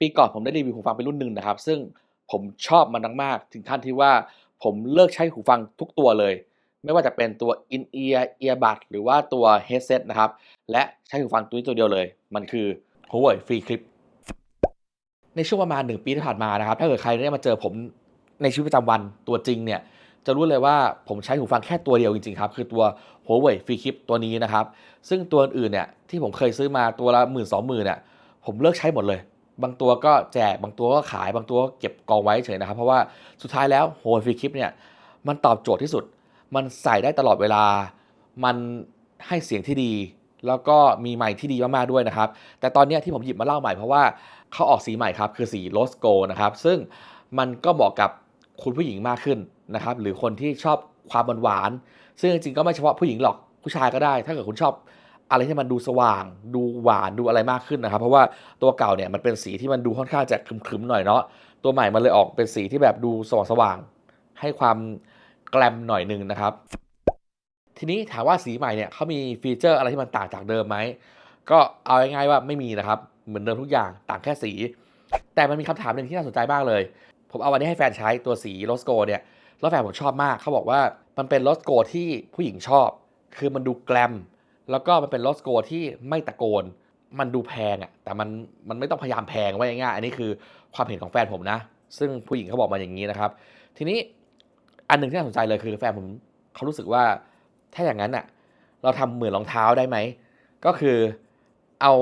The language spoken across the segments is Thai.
ปีก่อนผมได้รีวิวหูฟังเป็นรุ่นหนึ่งนะครับ ซึ่งผมชอบมันมากๆถึงขั้นที่ว่าผมเลิกใช้หูฟังทุกตัวเลย ไม่ว่าจะเป็นตัว In-ear earbud หรือว่าตัว headset นะครับ และใช้หูฟังตัวนี้ตัวเดียวเลย มันคือ Huawei Free Clip ในช่วงประมาณ1ปีที่ผ่านมานะครับ ถ้าเกิดใครได้มาเจอผมในชีวิตประจำวันตัวจริงเนี่ยจะรู้เลยว่าผมใช้หูฟังแค่ตัวเดียวจริงๆครับ คือตัว Huawei Free Clip ตัวนี้นะครับ ซึ่งตัวอื่นเนี่ยที่ผมเคยซื้อมาตัวละหมื่นสองหมื่นเนี่ยผมเลิกใช้หมดเลย บางตัวก็แจก บางตัวก็ขาย บางตัวก็เก็บกองไว้เฉยนะครับ เพราะว่าสุดท้ายแล้ว Huawei Free Clip เนี่ยมันตอบโจทย์ที่สุด มันใส่ได้ตลอดเวลา มันให้เสียงที่ดี แล้วก็มีไมค์ที่ดีมากๆด้วยนะครับ แต่ตอนนี้ที่ผมหยิบมาเล่าใหม่เพราะว่าเขาออกสีใหม่ครับ คือสี Rose Gold นะครับ ซึ่งมันก็เหมาะกับคุณผู้หญิงมากขึ้นนะครับ หรือคนที่ชอบความหวาน ซึ่งจริงๆก็ไม่เฉพาะผู้หญิงหรอกผู้ชายก็ได้ ถ้าเกิดคุณชอบ อะไรที่มันดูสว่าง ดูหวานดูอะไรมากขึ้นนะครับ เพราะว่าตัวเก่าเนี่ยมันเป็นสีที่มันดูค่อนข้างจะครึมๆหน่อยเนาะตัวใหม่มันเลยออกเป็นสีที่แบบดูสว่างๆให้ความแกลมหน่อยหนึ่งนะครับ ทีนี้ถามว่าสีใหม่เนี่ยเขามีฟีเจอร์อะไรที่มันต่างจากเดิมไหมก็เอาง่ายๆว่าไม่มีนะครับ เหมือนเดิมทุกอย่างต่างแค่สี แต่มันมีคำถามหนึ่งที่น่าสนใจมากเลย ผมเอาวันนี้ให้แฟนใช้ตัวสีโรสโกเนี่ยแล้วแฟนผมชอบมากเขาบอกว่ามันเป็นโรสโกที่ผู้หญิงชอบ คือมันดูแกลม แล้วก็มันเป็นโรสโกที่ไม่ตะโกน มันดูแพงอะแต่มันมันไม่ต้องพยายามแพงไว้ง่ายอันนี้คือความเห็นของแฟนผมนะ ซึ่งผู้หญิงเขาบอกมาอย่างนี้นะครับ ทีนี้อันหนึ่งที่น่าสนใจเลยคือแฟนผมเขารู้สึกว่าถ้าอย่างนั้นอะเราทำเหมือนรองเท้าได้ไหม ก็คือเอา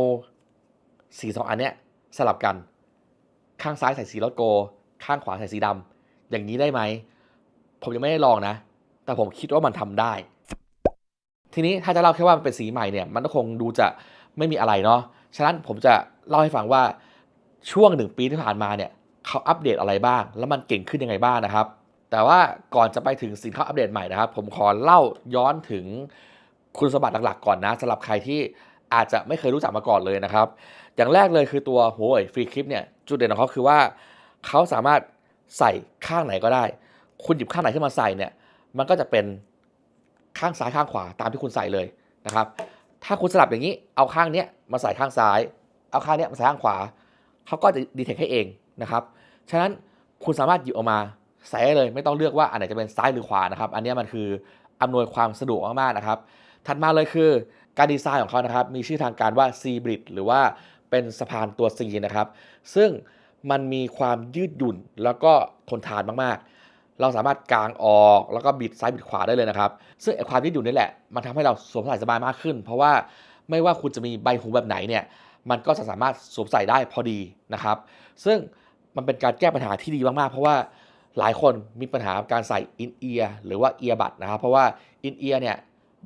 สีสองอันเนี้ยสลับกัน ข้างซ้ายใส่สีรถโก ข้างขวาใส่สีดำอย่างนี้ได้ไหม ผมยังไม่ได้ลองนะ แต่ผมคิดว่ามันทำได้ ทีนี้ถ้าจะเล่าแค่ว่ามันเป็นสีใหม่เนี่ยมันก็คงดูจะไม่มีอะไรเนาะฉะนั้นผมจะเล่าให้ฟังว่าช่วงหนึ่งปีที่ผ่านมาเนี่ยเขาอัปเดตอะไรบ้าง แล้วมันเก่งขึ้นยังไงบ้างนะครับ แต่ว่าก่อนจะไปถึงสิ่งที่เขาอัปเดตใหม่นะครับ ผมขอเล่าย้อนถึงคุณสมบัติหลักๆ ก่อนนะสำหรับใครที่อาจจะไม่เคยรู้จักมาก่อนเลยนะครับ อย่างแรกเลยคือตัว Huawei Free Clip เนี่ยจุดเด่นของเขาคือว่าเขาสามารถใส่ข้างไหนก็ได้ คุณหยิบข้างไหนขึ้นมาใส่เนี่ยมันก็จะเป็น ข้างซ้ายข้างขวาตามที่คุณใส่เลยนะครับ ถ้าคุณสลับอย่างนี้เอาข้างเนี้ยมาใส่ข้างซ้าย เอาข้างเนี้ยมาใส่ข้างขวาเขาก็จะดีเทคให้เองนะครับ ฉะนั้นคุณสามารถหยิบออกมาใส่ได้เลย ไม่ต้องเลือกว่าอันไหนจะเป็นซ้ายหรือขวานะครับ อันนี้มันคืออำนวยความสะดวกมากๆนะครับ ถัดมาเลยคือการดีไซน์ของเขานะครับ มีชื่อทางการว่า C Bridge หรือว่าเป็นสะพานตัว C นะครับ ซึ่งมันมีความยืดหยุ่นแล้วก็ทนทานมากๆ เราสามารถกางออกแล้วก็บิดซ้ายบิดขวาได้เลยนะครับ ซึ่งความยืดหยุ่นนี่แหละ มันทำให้เราสวมใส่สบายมากขึ้น เพราะว่าไม่ว่าคุณจะมีใบหูแบบไหนเนี่ย มันก็จะสามารถสวมใส่ได้พอดีนะครับ ซึ่งมันเป็นการแก้ปัญหาที่ดีมากๆ เพราะว่าหลายคนมีปัญหาการใส่ in ear หรือว่า earbud นะครับ เพราะว่า in ear เนี่ย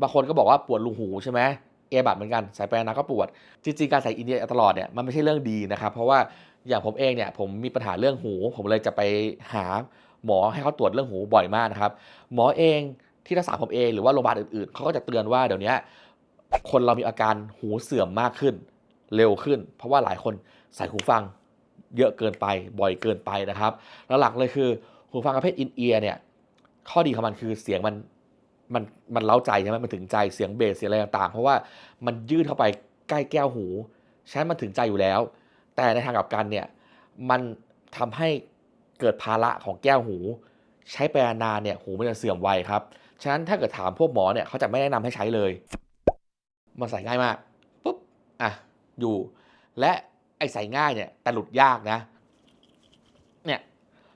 บางคนก็บอกว่าปวดรูหูใช่ไหมเอียบัดเหมือนกันใสายไปนาก็ปวด จริงๆการใส่อินเดียตลอดเนี่ยมันไม่ใช่เรื่องดีนะครับ เพราะว่าอย่างผมเองเนี่ยผมมีปัญหาเรื่องหู ผมเลยจะไปหา หมอให้เขาตรวจเรื่องหูบ่อยมากนะครับหมอเองที่รักษาผมเองหรือว่าโรงพยาบาลอื่นๆเขาก็จะเตือนว่าเดี๋ยวนี้คนเรามีอาการหูเสื่อมมากขึ้น เร็วขึ้น เพราะว่าหลายคนใส่หูฟังเยอะเกินไปบ่อยเกินไปนะครับแล้วหลักเลยคือหูฟังประเภทอินเอียร์เนี่ยข้อดีของมันคือเสียงมันมันมันเล้าใจใช่ไหมมันถึงใจเสียงเบสเสียงอะไรต่างๆ เพราะว่ามันยืดเข้าไปใกล้แก้วหูฉะนั้นมันถึงใจอยู่แล้ว แต่ในทางกลับกันเนี่ยมันทำให้ เกิดภาระของแก้วหู ใช้ไปนานเนี่ยหูมันจะเสื่อมไวครับ ฉะนั้นถ้าเกิดถามพวกหมอเนี่ยเขาจะไม่แนะนำให้ใช้เลย มันใส่ง่ายมากปุ๊บอะอยู่ และไอ้ใส่ง่ายเนี่ยแต่หลุดยากนะ เนี่ย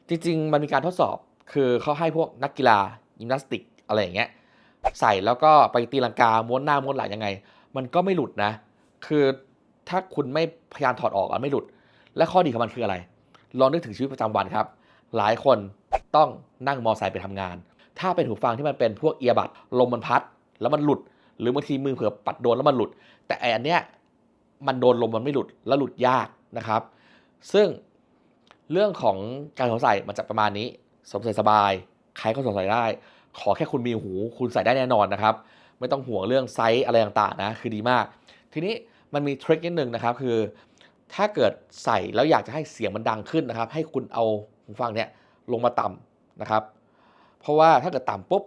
จริง ๆ มันมีการทดสอบคือเขาให้พวกนักกีฬายิมนาสติกอะไรอย่างเงี้ยใส่แล้วก็ไปตีลังกาม้วนหน้าม้วนหลังยังไง มันก็ไม่หลุดนะ คือถ้าคุณไม่พยายามถอดออกอะไม่หลุด และข้อดีของมันคืออะไร ลองนึกถึงชีวิตประจำวันครับ หลายคนต้องนั่งมอไซค์ไปทำงาน ถ้าเป็นหูฟังที่มันเป็นพวกเอียบัดลมมันพัด แล้วมันหลุด หรือบางทีมือเผื่อปัดโดนแล้วมันหลุด แต่ไออันเนี้ยมันโดนลมมันไม่หลุดแล้วหลุดยากนะครับ ซึ่งเรื่องของการสวมใส่มันจะประมาณนี้สวมใส่สบาย ใครก็สวมใส่ได้ ขอแค่คุณมีหู คุณใส่ได้แน่นอนนะครับ ไม่ต้องห่วงเรื่องไซส์อะไรต่างๆนะ คือดีมาก ทีนี้มันมีทริคนิดนึงนะครับ คือ ถ้าเกิดใส่แล้วอยากจะให้เสียงมันดังขึ้นนะครับ ให้คุณเอาหูฟังเนี่ยลงมาต่ำนะครับ เพราะว่าถ้าเกิดต่ำปุ๊บ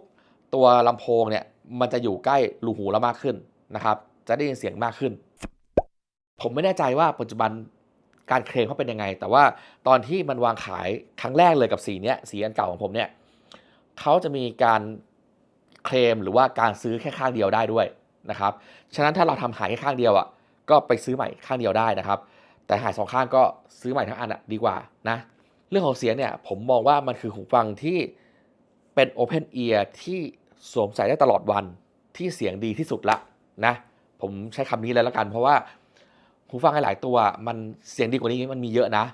ตัวลำโพงเนี่ยมันจะอยู่ใกล้รูหูเรามากขึ้นนะครับ จะได้ยินเสียงมากขึ้น ผมไม่แน่ใจว่าปัจจุบันการเคลมเขาเป็นยังไง แต่ว่าตอนที่มันวางขายครั้งแรกเลยกับสีเนี้ยสีอันเก่าของผมเนี่ยเขาจะมีการเคลมหรือว่าการซื้อแค่ข้างเดียวได้ด้วยนะครับ ฉะนั้นถ้าเราทำหายแค่ข้างเดียวอะก็ไปซื้อใหม่ข้างเดียวได้นะครับ แต่หายสองข้างก็ซื้อใหม่ทั้งอันอะดีกว่านะ เรื่องของเสียงเนี่ยผมมองว่ามันคือหูฟังที่เป็น Open Ear ที่สวมใส่ได้ตลอดวันที่เสียงดีที่สุดละนะ ผมใช้คำนี้เลยแล้วกัน เพราะว่าหูฟังหลายตัวมันเสียงดีกว่านี้มันมีเยอะนะ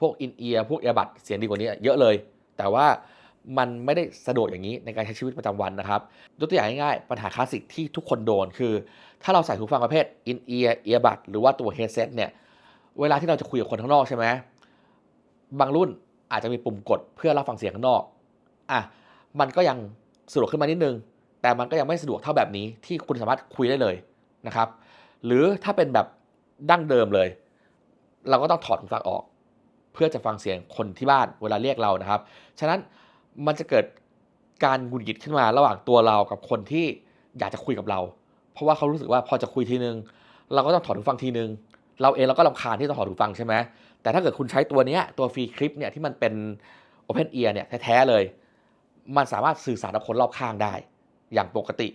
พวกอินเอียร์พวกเอียบัดเสียงดีกว่านี้เยอะเลย แต่ว่ามันไม่ได้สะดวกอย่างนี้ในการใช้ชีวิตประจำวันนะครับยกตัวอย่างง่ายๆปัญหาคลาสสิกที่ทุกคนโดนคือ ถ้าเราใส่หูฟังประเภทอินเอียร์เอียบัดหรือว่าตัวเฮดเซ็ตเนี่ย เวลาที่เราจะคุยกับคนข้างนอกใช่ไหมบางรุ่นอาจจะมีปุ่มกดเพื่อรับฟังเสียงข้างนอกอะมันก็ยังสะดวกขึ้นมานิดนึง แต่มันก็ยังไม่สะดวกเท่าแบบนี้ที่คุณสามารถคุยได้เลยนะครับ หรือถ้าเป็นแบบดั้งเดิมเลย เราก็ต้องถอดหูฟังออก เพื่อจะฟังเสียงคนที่บ้านเวลาเรียกเรานะครับ ฉะนั้นมันจะเกิดการหงุดหงิดขึ้นมาระหว่างตัวเรากับคนที่อยากจะคุยกับเรา เพราะว่าเขารู้สึกว่าพอจะคุยทีนึง เราก็ต้องถอดหูฟังทีนึง เราเองเราก็รำคาญที่ต้องถอดหูฟังใช่ไหมแต่ถ้าเกิดคุณใช้ตัวนี้ตัวฟรีคลิปเนี่ยที่มันเป็น Open Ear เนี่ยแท้ๆเลย มันสามารถสื่อสารกับคนรอบข้างได้ อย่างปกติ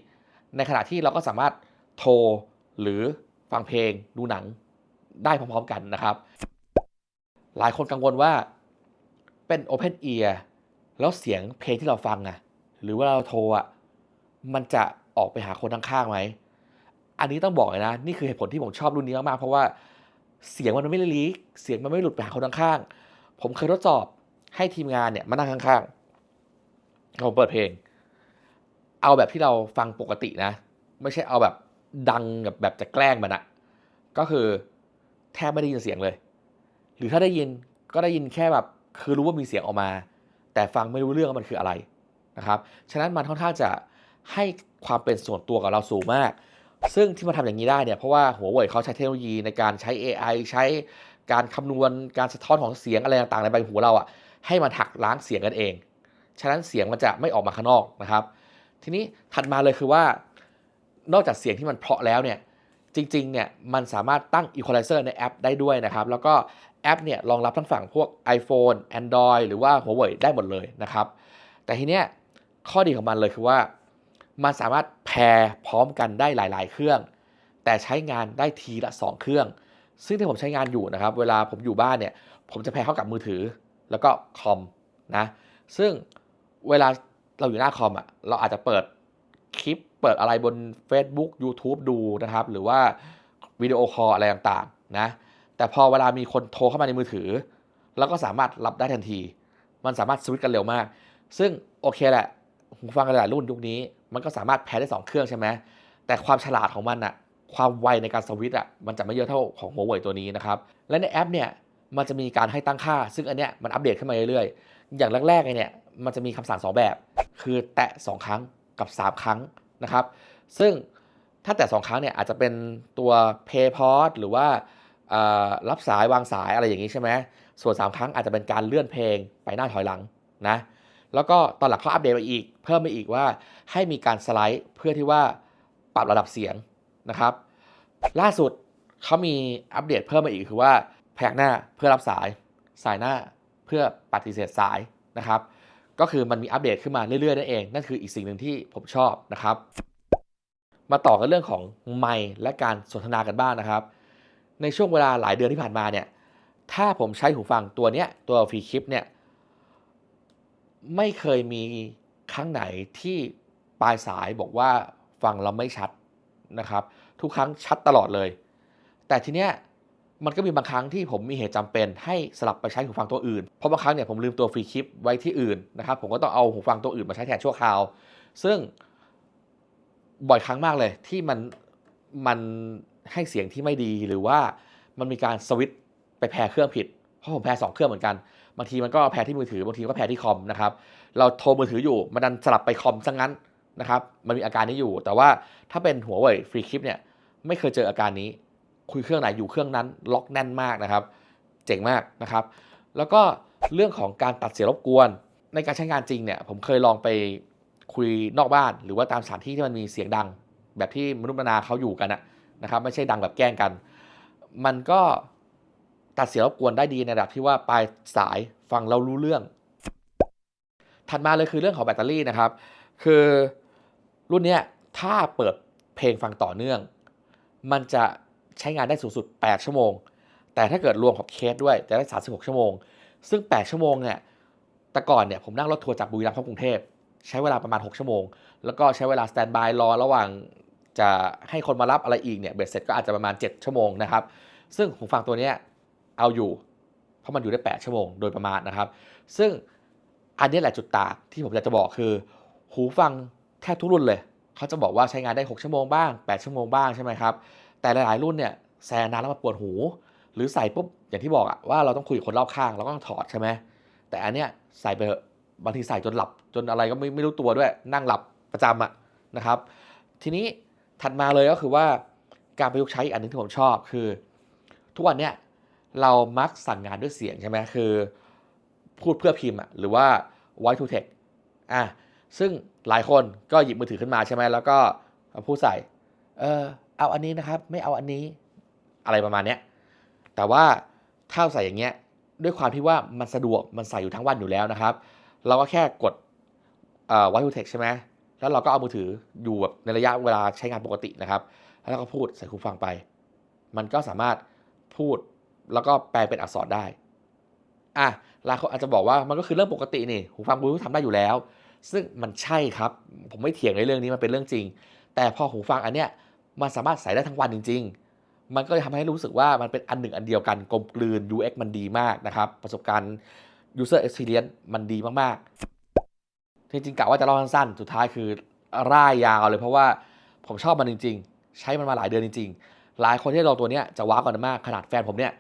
ในขณะที่เราก็สามารถโทรหรือฟังเพลงดูหนังได้พร้อมๆกันนะครับ หลายคนกังวลว่าเป็น Open Ear แล้วเสียงเพลงที่เราฟังอะหรือว่าเราโทรอะมันจะออกไปหาคนข้างๆไหม อันนี้ต้องบอกเลยนะ นี่คือเหตุผลที่ผมชอบรุ่นนี้มากๆเพราะว่า เสียงมันไม่ลีก เสียงมันไม่หลุดไปหาคนข้างๆ ผมเคยทดสอบให้ทีมงานเนี่ยมานั่งข้างๆผมเปิดเพลง เอาแบบที่เราฟังปกตินะ ไม่ใช่เอาแบบดังแบบแบบจะแกล้งมันอะก็คือแทบไม่ได้ยินเสียงเลย หรือถ้าได้ยินก็ได้ยินแค่แบบคือรู้ว่ามีเสียงออกมา แต่ฟังไม่รู้เรื่องว่ามันคืออะไรนะครับ ฉะนั้นมันค่อนข้างจะให้ความเป็นส่วนตัวกับเราสูงมาก ซึ่งที่มาทำอย่างนี้ได้เนี่ยเพราะว่าหัวเว่ยเขาใช้เทคโนโลยีในการใช้ AI ใช้การคำนวณการสะท้อนของเสียงอะไรต่างๆในใบหูเราอะให้มันหักล้างเสียงกันเอง ฉะนั้นเสียงมันจะไม่ออกมาข้างนอกนะครับ ทีนี้ถัดมาเลยคือว่า นอกจากเสียงที่มันเพาะแล้วเนี่ยจริงๆเนี่ยมันสามารถตั้ง Equalizer ในแอปได้ด้วยนะครับ แล้วก็แอปเนี่ยรองรับทั้งฝั่งพวก iPhone Android หรือว่า Huawei ได้หมดเลยนะครับ แต่ทีเนี้ยข้อดีของมันเลยคือว่า มันสามารถแพร์พร้อมกันได้หลาย ๆ เครื่อง แต่ใช้งานได้ทีละ 2 เครื่อง ซึ่งที่ผมใช้งานอยู่นะครับ เวลาผมอยู่บ้านเนี่ย ผมจะแพร์เข้ากับมือถือ แล้วก็คอมนะ ซึ่งเวลาเราอยู่หน้าคอมอะ เราอาจจะเปิดคลิป เปิดอะไรบน Facebook YouTube ดูนะครับ หรือว่าวิดีโอคอลอะไรต่าง ๆ นะ แต่พอเวลามีคนโทรเข้ามาในมือถือ เราก็สามารถรับได้ทันที มันสามารถสวิตช์กันเร็วมาก ซึ่งโอเคแหละ หูฟังหลายรุ่นยุคนี้ มันก็สามารถแพ้ได้ 2 เครื่องใช่ไหมแต่ความฉลาดของมันอะความไวในการสวิตช์อะมันจะไม่เยอะเท่าของหัวเว่ยตัวนี้นะครับ และในแอปเนี่ยมันจะมีการให้ตั้งค่า ซึ่งอันเนี้ยมันอัปเดตขึ้นมาเรื่อยๆ อย่างแรกๆเนี่ยมันจะมีคำสั่ง 2 แบบ คือแตะ 2 ครั้งกับ 3 ครั้งนะครับ ซึ่งถ้าแตะ 2 ครั้งเนี่ยอาจจะเป็นตัว Pay Pause หรือว่ารับสายวางสายอะไรอย่างนี้ใช่ไหมส่วน 3 ครั้งอาจจะเป็นการเลื่อนเพลงไปหน้าถอยหลังนะ แล้วก็ตอนหลังเขาอัปเดตมาอีก เพิ่มมาอีกว่าให้มีการสไลด์เพื่อที่ว่าปรับระดับเสียงนะครับ ล่าสุดเขามีอัปเดตเพิ่มมาอีกคือว่าพยักหน้าเพื่อรับสาย สายหน้าเพื่อปฏิเสธสายนะครับ ก็คือมันมีอัปเดตขึ้นมาเรื่อยๆนั่นเอง นั่นคืออีกสิ่งหนึ่งที่ผมชอบนะครับ มาต่อกันเรื่องของไมค์และการสนทนากันบ้างนนะครับ ในช่วงเวลาหลายเดือนที่ผ่านมาเนี่ยถ้าผมใช้หูฟังตัวเนี้ยตัวฟรีคลิปเนี่ย ไม่เคยมีครั้งไหนที่ปลายสายบอกว่าฟังเราไม่ชัดนะครับ ทุกครั้งชัดตลอดเลย แต่ทีเนี้ยมันก็มีบางครั้งที่ผมมีเหตุจำเป็น ให้สลับไปใช้หูฟังตัวอื่น เพราะบางครั้งเนี่ยผมลืมตัวฟรีคลิปไว้ที่อื่นนะครับ ผมก็ต้องเอาหูฟังตัวอื่นมาใช้แทนชั่วคราว ซึ่งบ่อยครั้งมากเลยที่มันมันให้เสียงที่ไม่ดีหรือว่ามันมีการสวิตช์ไปแพรเครื่องผิด เพราะผมแพรสองเครื่องเหมือนกัน บางทีมันก็แพรที่มือถือบางทีก็แพรที่คอมนะครับเราโทรมือถืออยู่มันดันสลับไปคอมซะงั้นนะครับมันมีอาการนี้อยู่ แต่ว่าถ้าเป็นหัวเว่ยฟรีคลิปเนี่ยไม่เคยเจออาการนี้ คุยเครื่องไหนอยู่เครื่องนั้น ล็อกแน่นมากนะครับ เจ๋งมากนะครับ แล้วก็เรื่องของการตัดเสียงรบกวน ในการใช้งานจริงเนี่ยผมเคยลองไปคุยนอกบ้าน หรือว่าตามสถานที่ที่มันมีเสียงดัง แบบที่มนุษย์มนาเขาอยู่กันนะครับ ไม่ใช่ดังแบบแกล้งกัน มันก็ ตัดเสียงรบกวนได้ดีในระดับที่ว่าปลายสายฟังเรารู้เรื่อง ถัดมาเลยคือเรื่องของแบตเตอรี่นะครับ คือรุ่นนี้ถ้าเปิดเพลงฟังต่อเนื่อง มันจะใช้งานได้สูงสุด 8 ชั่วโมง แต่ถ้าเกิดรวมกับเคสด้วยจะได้ 36 ชั่วโมง ซึ่ง 8 ชั่วโมงเนี่ยแต่ก่อนเนี่ยผมนั่งรถทัวร์จากบุรีรัมย์เข้ากรุงเทพใช้เวลาประมาณ 6 ชั่วโมง แล้วก็ใช้เวลาสแตนบายรอระหว่างจะให้คนมารับอะไรอีกเนี่ยเบ็ดเสร็จก็อาจจะประมาณ 7 ชั่วโมงนะครับ ซึ่งหูฟังตัวเนี้ย เอาอยู่ เพราะมันอยู่ได้ 8 ชั่วโมงโดยประมาณนะครับ ซึ่งอันนี้แหละจุดตาที่ผมอยากจะบอกคือ หูฟังแทบทุกรุ่นเลย เขาจะบอกว่าใช้งานได้ 6 ชั่วโมงบ้าง 8 ชั่วโมงบ้างใช่ไหมครับ แต่หลายๆรุ่นเนี่ยแซนนานแล้วมาปวดหู หรือใส่ปุ๊บอย่างที่บอกอะว่าเราต้องคุยกับคนรอบข้างเราก็ต้องถอดใช่ไหมแต่อันเนี้ยใส่ไปเถอะบางทีใส่จนหลับจนอะไรก็ไม่ไม่รู้ตัวด้วยนั่งหลับประจำอะนะครับ ทีนี้ถัดมาเลยก็คือว่าการประยุกต์ใช้อีกอันหนึงที่ผมชอบคือ ทุกวันเนี้ย เรามักสั่งงานด้วยเสียงใช่ไหมคือ พูดเพื่อพิมพ์หรือว่า voice to text อะซึ่งหลายคนก็หยิบมือถือขึ้นมาใช่ไหมแล้วก็พูดใส่ เออเอาอันนี้นะครับ ไม่เอาอันนี้อะไรประมาณเนี้ยแต่ว่าถ้าใส่อย่างเงี้ยด้วยความที่ว่ามันสะดวกมันใส่อยู่ทั้งวันอยู่แล้วนะครับ เราก็แค่กดเอ่อ voice to text ใช่ไหมแล้วเราก็เอามือถืออยู่แบบในระยะเวลาใช้งานปกตินะครับ แล้วก็พูดใส่หูฟังไป มันก็สามารถพูด แล้วก็แปลเป็นอักษรได้ อะหลายคนอาจจะบอกว่ามันก็คือเรื่องปกตินี่หูฟังบลูทูธทำได้อยู่แล้ว ซึ่งมันใช่ครับ ผมไม่เถียงในเรื่องนี้มันเป็นเรื่องจริง แต่พอหูฟังอันเนี้ยมันสามารถใส่ได้ทั้งวันจริง ๆ มันก็เลยทำให้รู้สึกว่ามันเป็นอันหนึ่งอันเดียวกันกลมกลืน UX มันดีมากนะครับ ประสบการณ์ user experience มันดีมากๆ จริงๆกะว่าจะเล่าสั้นๆ สุดท้ายคือร่ายยาวเลยเพราะว่าผมชอบมันจริง ๆ ใช้มันมาหลายเดือนจริง ๆ หลายคนที่ลองตัวเนี้ยจะว้าวกันมากขนาดแฟนผมเนี่ย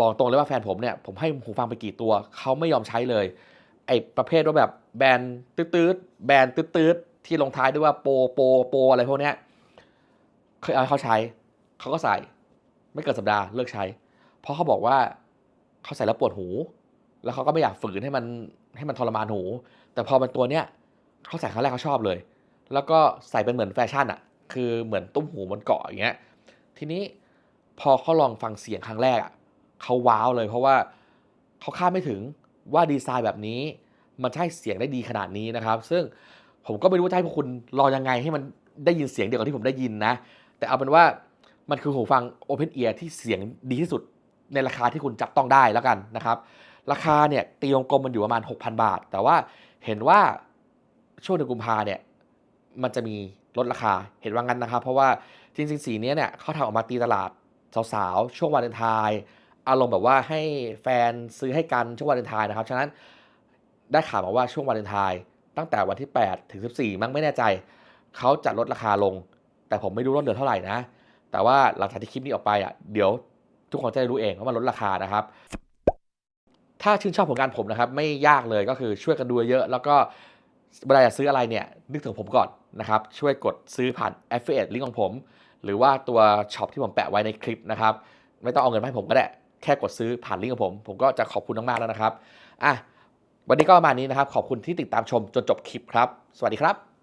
บอกตรงเลยว่าแฟนผมเนี่ยผมให้หูฟังไปกี่ตัวเขาไม่ยอมใช้เลย ไอ้ประเภทว่าแบบแบรนด์ตืดๆแบรนด์ตืดๆที่ลงท้ายด้วยว่าโปโปโปอะไรพวกเนี้ยเคยเอาเขาใช้เขาก็ใส่ ไม่เกินสัปดาห์เลิกใช้ เพราะเขาบอกว่าเขาใส่แล้วปวดหู แล้วเขาก็ไม่อยากฝืนให้มันให้มันทรมานหู แต่พอเป็นตัวเนี้ยเขาใส่ครั้งแรกเขาชอบเลย แล้วก็ใส่เป็นเหมือนแฟชั่นอะคือเหมือนตุ้มหูมันเกาะอย่างเงี้ยทีนี้พอเขาลองฟังเสียงครั้งแรกอะ เขาว้าวเลยเพราะว่าเขาคาดไม่ถึงว่าดีไซน์แบบนี้ มันใช้เสียงได้ดีขนาดนี้นะครับ ซึ่งผมก็ไม่รู้ว่าจะให้พวกคุณรอยังไงให้มันได้ยินเสียงเดียวกับที่ผมได้ยินนะ แต่เอาเป็นว่ามันคือหูฟัง Open Ear ที่เสียงดีที่สุดในราคาที่คุณจับต้องได้แล้วกันนะครับ ราคาเนี่ยตีวงกลมมันอยู่ประมาณ 6,000 บาท แต่ว่าเห็นว่าช่วงเดือนกุมภาเนี่ยมันจะมีลดราคาเห็นว่างั้นนะครับ เพราะว่าจริงๆสีเนี้ยเนี่ยเขาทำออกมาตีตลาดสาวๆ ช่วงวาเลนไทน์ อารมณ์แบบว่าให้แฟนซื้อให้กันช่วงวาเลนไทน์นะครับ ฉะนั้นได้ข่าวมาว่าช่วงวาเลนไทน์ตั้งแต่วันที่ 8 ถึง 14 มั้งไม่แน่ใจ เขาจะลดราคาลง แต่ผมไม่รู้ลดเหลือเท่าไหร่นะ แต่ว่าหลังจากที่คลิปนี้ออกไปอะเดี๋ยวทุกคนจะได้รู้เองว่ามันลดราคานะครับ ถ้าชื่นชอบผลงานผมนะครับ ไม่ยากเลยก็คือช่วยกันดูเยอะ แล้วก็เวลาจะซื้ออะไรเนี่ยนึกถึงผมก่อนนะครับ ช่วยกดซื้อผ่าน affiliate ลิงก์ของผม หรือว่าตัวช็อปที่ผมแปะไว้ในคลิปนะครับ ไม่ต้องเอาเงินมาให้ผมก็ได้ แค่กดซื้อผ่านลิงก์ของผม ผมก็จะขอบคุณมากๆแล้วนะครับอะวันนี้ก็ประมาณนี้นะครับ ขอบคุณที่ติดตามชมจนจบคลิปครับ สวัสดีครับ